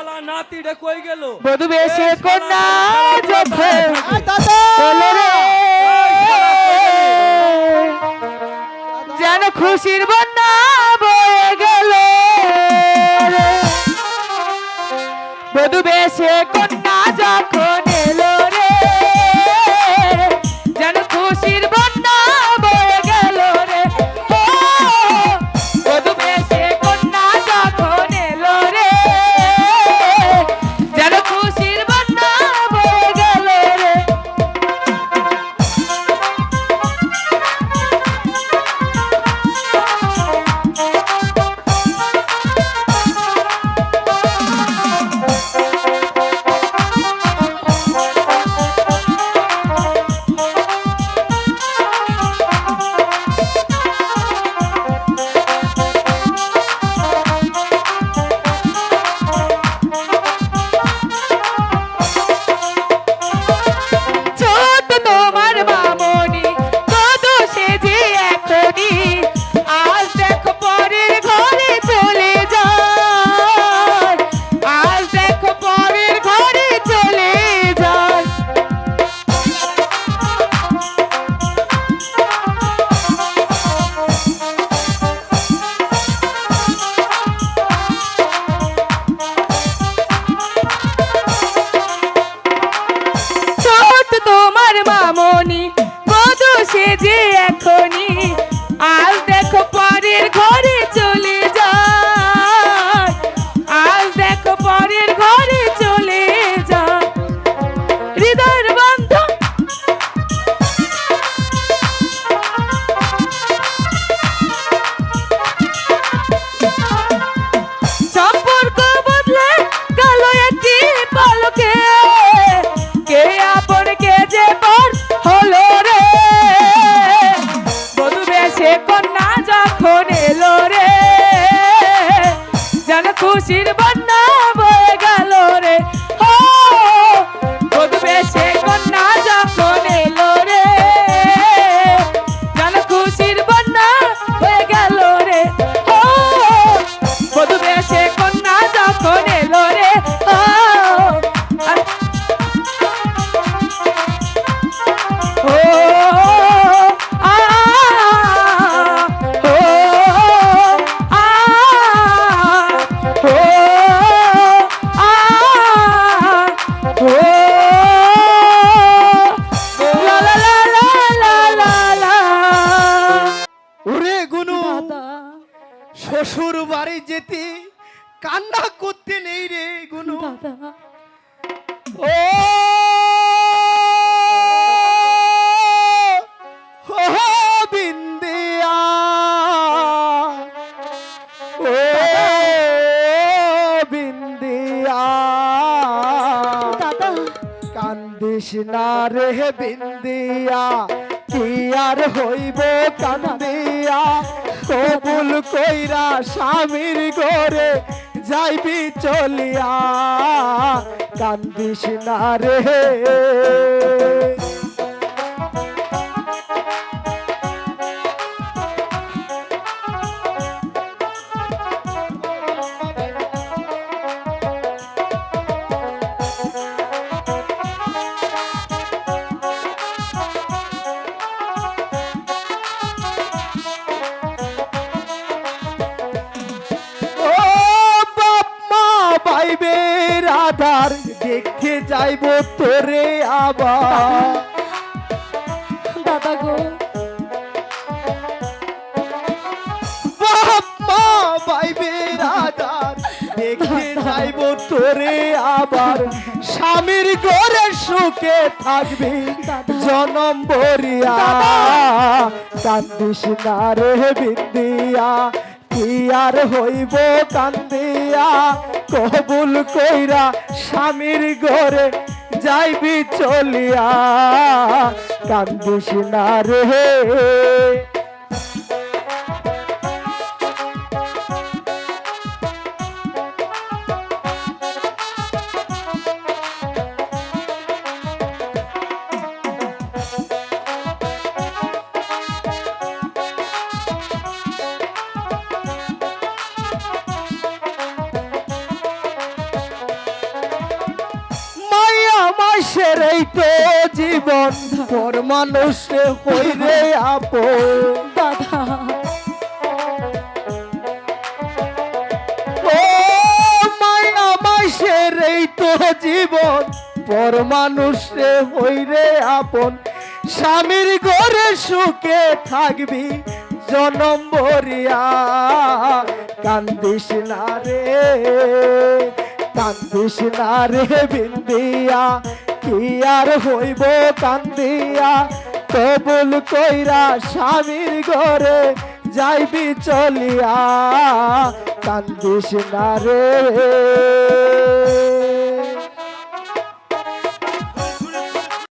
শালা নাতিটা কই গেল? বধু বেশে কন্যা যেন খুশির বন্যা বয়ে গেল। বধু বেশে খুশির বন্যা শ্বশুর বাড়ি যেতে কান্না করতে নেই রে গুনু। ও! বিন্দিয়া। ও বিন্দিয়া। দাদা। কান্দিস না রে বিন্দিয়া কি আর হইব কান্দিয়া। কবুল কইরা স্বামীর ঘরে যাইবি চলিয়া কান্দিস না রে। রাধার দেখতে যাইব তোরে আবার। দাদা গো। মা দেখতে যাইব তোরে আবার। স্বামীর ঘরে সুখে থাকবি জনম বরিয়া কান্দিস না রে বিন্দিয়া। কি আর হইব কান্দিয়া? কবুল কইরা স্বামীর ঘরে যাইবি চলিয়া। কান্দিস না রে। মাসের এই তো জীবন। পর মানুষ হইরে আপন। দাদা ও মায়া মাসের এই তো জীবন। পর মানুষ রে হইরে আপন। স্বামীর ঘরে সুখে থাকবি জনম ভরিয়া। কান্দিস না রে কান্দিস না রে বিন্দিয়া। কি আর হইব কান্দিয়া? কবুল কইরা স্বামীর ঘরে যাইবি চলিয়া। কান্দিস না রে।